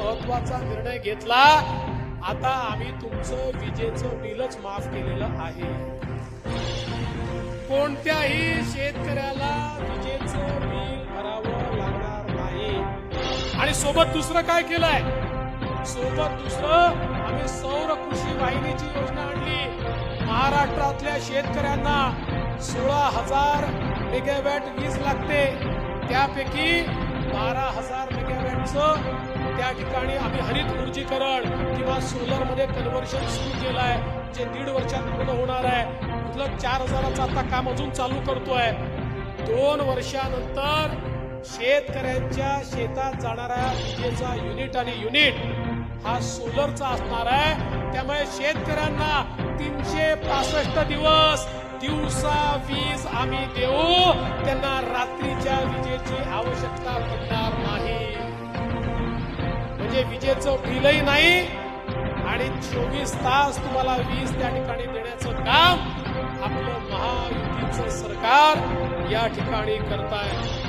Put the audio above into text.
महत्त्वाचा निर्णय घेतला. आता आम्ही तुमचं विजेचं बिलच माफ केलेलं आहे. कोणत्याही शेतकऱ्याला विजेचं बिल भरावं लागणार नाही. आणि सोबत दुसरं काय केलंय? सोबत दुसरं आम्ही सौर कृषी वाहिनीची योजना आणली. महाराष्ट्रातल्या शेतकऱ्यांना सोळा हजार मेगावॅट वीज लागते. त्यापैकी बारा हजार मेगावॅटचं त्या ठिकाणी आम्ही हरित ऊर्जीकरण किंवा सोलरमध्ये कन्व्हर्शन सुरू केलं आहे जे दीड वर्षात पूर्ण होणार आहे. कुठलं चार हजाराचं आता काम अजून चालू करतोय. दोन वर्षानंतर शेतकऱ्यांच्या शेतात जाणाऱ्या विजेचा युनिट आणि युनिट हा सोलरचा असणार आहे. त्यामुळे शेतकऱ्यांना तीनशे पासष्ट दिवस दिवसा वीज आम्ही देऊ. त्यांना रात्रीच्या म्हणजे विजेचं बिलही नाही. आणि चोवीस तास तुम्हाला वीज त्या ठिकाणी देण्याचं काम आपलं महायुतीचं सरकार या ठिकाणी करताय.